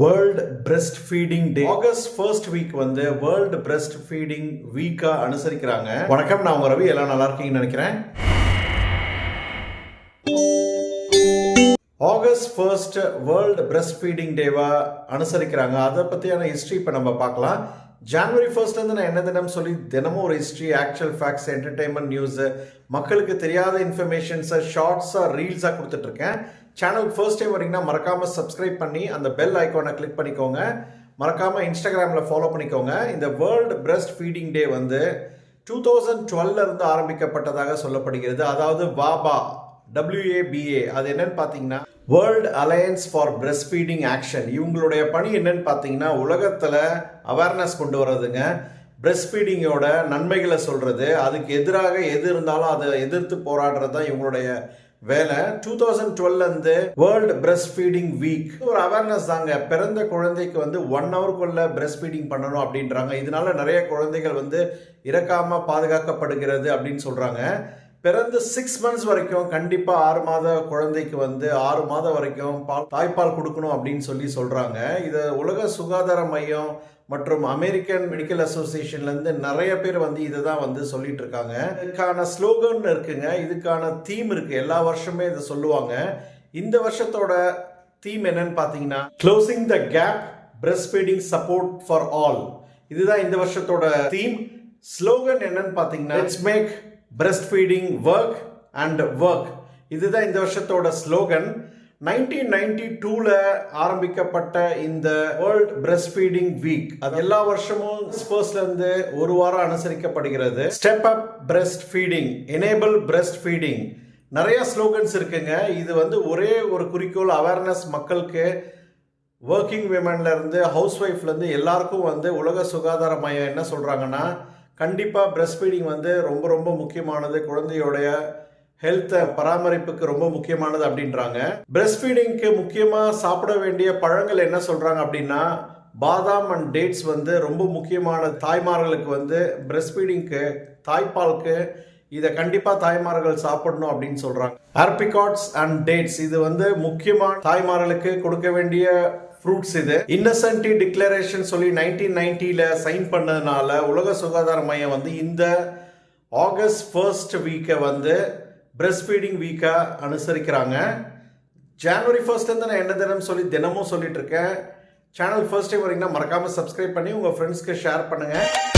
World breast feeding day August first week வந்து world breast feeding வீக்கா அனுசரிக்கிறாங்க. வணக்கம் நான் உங்க ரவி. எல்லாம் நல்லா இருக்கீங்கன்னு நினைக்கிறேன். August first world breast feeding டேவா அனுசரிக்கிறாங்க. அதை பற்றியான ஹிஸ்ட்ரி இப்போ நம்ம பார்க்கலாம். ஜான்வரி ஃபர்ஸ்ட்லேருந்து நான் என்ன தினம் சொல்லி தினமும் ஒரு history actual facts entertainment news மக்களுக்கு தெரியாத இன்ஃபர்மேஷன்ஸை ஷார்ட்ஸாக ரீல்ஸாக கொடுத்துட்ருக்கேன் சேனலுக்கு ஃபர்ஸ்ட் டைம் வரீங்கன்னா மறக்காமல் சப்ஸ்கிரைப் பண்ணி அந்த பெல் ஐக்கானை கிளிக் பண்ணிக்கோங்க. மறக்காமல் இன்ஸ்டாகிராமில் ஃபாலோ பண்ணிக்கோங்க. இந்த வேர்ல்டு பிரஸ்ட் ஃபீடிங் டே வந்து டூ தௌசண்ட் டுவெல்ல இருந்து ஆரம்பிக்கப்பட்டதாக சொல்லப்படுகிறது. அதாவது வாபா டபிள்யூஏபிஏ அது என்னன்னு பார்த்தீங்கன்னா world alliance for breast feeding action இவங்களுடைய பணி என்னன்னு பார்த்தீங்கன்னா உலகத்தில் அவேர்னஸ் கொண்டு வர்றதுங்க. பிரஸ்ட் ஃபீடிங்கோட நன்மைகளை சொல்கிறது அதுக்கு எதிராக எது இருந்தாலும் அதை எதிர்த்து போராடுறது தான் இவங்களுடைய வேலை டூ தௌசண்ட் டுவெல்லேருந்து வேர்ல்டு பிரஸ்ட் ஃபீடிங் வீக் ஒரு அவேர்னஸ் தாங்க. பிறந்த குழந்தைக்கு வந்து ஒன் ஹவருக்குள்ள பிரஸ்ட் ஃபீடிங் பண்ணணும் அப்படின்றாங்க. இதனால நிறைய குழந்தைகள் வந்து இறக்காம பாதுகாக்கப்படுகிறது அப்படின்னு சொல்றாங்க. பிறந்து சிக்ஸ் மந்த்ஸ் வரைக்கும் கண்டிப்பாக ஆறு மாத குழந்தைக்கு வந்து ஆறு மாதம் வரைக்கும் பால் தாய்ப்பால் கொடுக்கணும் அப்படின்னு சொல்லி சொல்கிறாங்க இதை உலக சுகாதார மையம் மற்றும் அமெரிக்கன் மெடிக்கல் அசோசியேஷன்லேருந்து நிறைய பேர் வந்து இதை தான் வந்து சொல்லிட்டு இருக்காங்க. இதுக்கான ஸ்லோகன் இருக்குங்க. இதுக்கான தீம் இருக்குது எல்லா வருஷமே இதை சொல்லுவாங்க. இந்த வருஷத்தோட தீம் என்னன்னு பார்த்தீங்கன்னா closing the gap breast feeding support for all இதுதான் இந்த வருஷத்தோட தீம் ஸ்லோகன் என்னன்னு பார்த்தீங்கன்னா it's make breast feeding work and work இதுதான் இந்த வருஷத்தோட ஸ்லோகன் நைன்டீன் நைன்டி டூவில் ஆரம்பிக்கப்பட்ட இந்த வேர்ல்ட் பிரஸ்ட் ஃபீடிங் வீக் அது எல்லா வருஷமும் ஸ்போர்ட்ஸ்லேருந்து ஒரு வாரம் அனுசரிக்கப்படுகிறது. Step up breast feeding enable breast feeding நிறைய ஸ்லோகன்ஸ் இருக்குங்க. இது வந்து ஒரே ஒரு குறிக்கோள் அவேர்னஸ் மக்களுக்கு ஒர்க்கிங் விமன்லேருந்து ஹவுஸ் ஒய்ஃப்லேருந்து எல்லாருக்கும் வந்து உலக சுகாதார மையம் என்ன சொல்கிறாங்கன்னா கண்டிப்பாக பிரஸ்ட் ஃபீடிங் வந்து ரொம்ப ரொம்ப முக்கியமானது. குழந்தையோடைய ஹெல்த்தை பராமரிப்புக்கு ரொம்ப முக்கியமானது அப்படின்றாங்க. பிரஸ்ட் ஃபீடிங்க்கு முக்கியமாக சாப்பிட வேண்டிய பழங்கள் என்ன சொல்கிறாங்க அப்படின்னா பாதாம் அண்ட் டேட்ஸ் வந்து ரொம்ப முக்கியமான தாய்மார்களுக்கு வந்து பிரஸ்ட் ஃபீடிங்க்கு தாய்ப்பாலுக்கு இதை கண்டிப்பாக தாய்மார்கள் சாப்பிடணும் அப்படின்னு சொல்கிறாங்க ஆர்பிகாட்ஸ் அண்ட் டேட்ஸ் இது வந்து முக்கியமான தாய்மார்களுக்கு கொடுக்க வேண்டிய ஃப்ரூட்ஸ் இது. இன்னசென்டி டிக்ளரேஷன் சொல்லி நைன்டீன் நைன்டியில் சைன் பண்ணதுனால உலக சுகாதார மையம் வந்து இந்த ஆகஸ்ட் ஃபர்ஸ்ட் வீக்கை வந்து பிரஸ்ட் ஃபீடிங் வீக்காக அனுசரிக்கிறாங்க. ஜனவரி ஃபர்ஸ்ட்லேருந்து நான் என்ன தினம் சொல்லி தினமும் சொல்லிட்டு இருக்கேன். சேனல் ஃபர்ஸ்ட் டைம் வரீங்கன்னா மறக்காமல் சப்ஸ்கிரைப் பண்ணி உங்கள் ஃப்ரெண்ட்ஸ்க்கு ஷேர் பண்ணுங்கள்